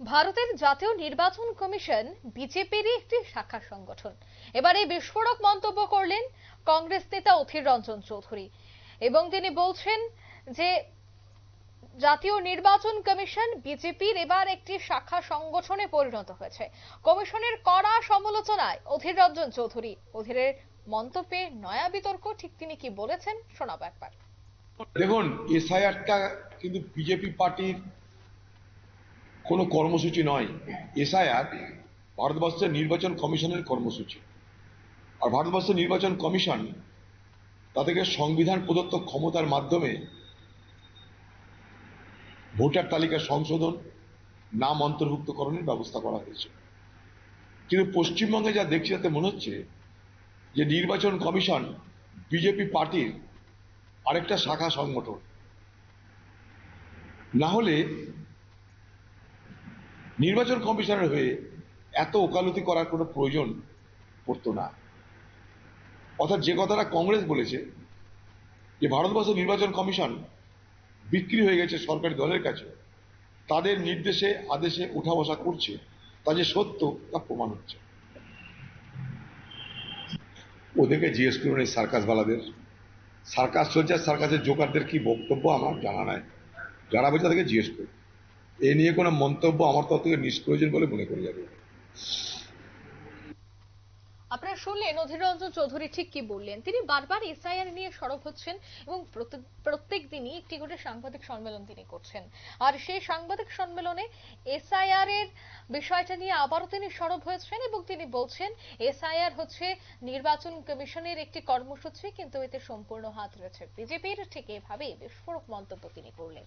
ভারতের জাতীয় নির্বাচন কমিশন বিজেপির একটি শাখা সংগঠন। এবারে বিস্ফোরক মন্তব্য করলেন কংগ্রেস নেতা অধীর রঞ্জন চৌধুরী এবং তিনি বলছেন যে, জাতীয় নির্বাচন কমিশন বিজেপির এবার একটি শাখা সংগঠনে পরিণত হয়েছে। কমিশনের কড়া সমালোচনায় অধীর রঞ্জন চৌধুরী। অধীরের মন্তব্যে নয়া বিতর্ক, ঠিক তিনি কি বলেছেন শোনাবো একবার। দেখুন, এসআইআরটা কিন্তু বিজেপি পার্টির কোনো কর্মসূচি নয়। এসআইআর ভারতবর্ষের নির্বাচন কমিশনের কর্মসূচি। আর ভারতবর্ষের নির্বাচন কমিশন তাদেরকে সংবিধান প্রদত্ত ক্ষমতার মাধ্যমে ভোটার তালিকা সংশোধন, নাম অন্তর্ভুক্তকরণের ব্যবস্থা করা হয়েছে। কিন্তু পশ্চিমবঙ্গে যা দেখছি তাতে মনে হচ্ছে যে নির্বাচন কমিশন বিজেপি পার্টির আরেকটা শাখা সংগঠন। না হলে নির্বাচন কমিশনের হয়ে এত ওকালতি করার কোনো প্রয়োজন পড়তো না। অর্থাৎ যে কথাটা কংগ্রেস বলেছে, যে ভারতবর্ষ নির্বাচন কমিশন বিক্রি হয়ে গেছে সরকারি দলের কাছে, তাদের নির্দেশে, আদেশে উঠা বসা করছে, তা যে সত্য তা প্রমাণ হচ্ছে। ওদেরকে জিজ্ঞেস করুন এই সার্কাসওয়ালাদের সার্কাস চলছে, সার্কাসের জোকারদের কি বক্তব্য আমার জানা নাই। যারা বলছে তাদেরকে জিজ্ঞেস করি এ নিয়ে কোনো মন্তব্য আমার থেকে নিষ্প্রয়োজন বলে মনে করি যাবে আপনারা শুনলেন অধীর রঞ্জন চৌধুরী ঠিক কি বললেন? তিনি বারবার এসআইআর নিয়ে সরব হচ্ছেন এবং প্রত্যেক দিনই একটি করে সাংবাদিক সম্মেলন তিনি করছেন। আর সেই সাংবাদিক সম্মেলনে এসআইআর এর বিষয়টা নিয়ে আবারও তিনি সরব হয়েছেন এবং তিনি বলছেন, এসআইআর হচ্ছে নির্বাচন কমিশনের একটি কর্মসূচি, কিন্তু এতে সম্পূর্ণ হাত রয়েছে। বিজেপির ঠিক এভাবেই বিস্ফোরক মন্তব্য তিনি করলেন।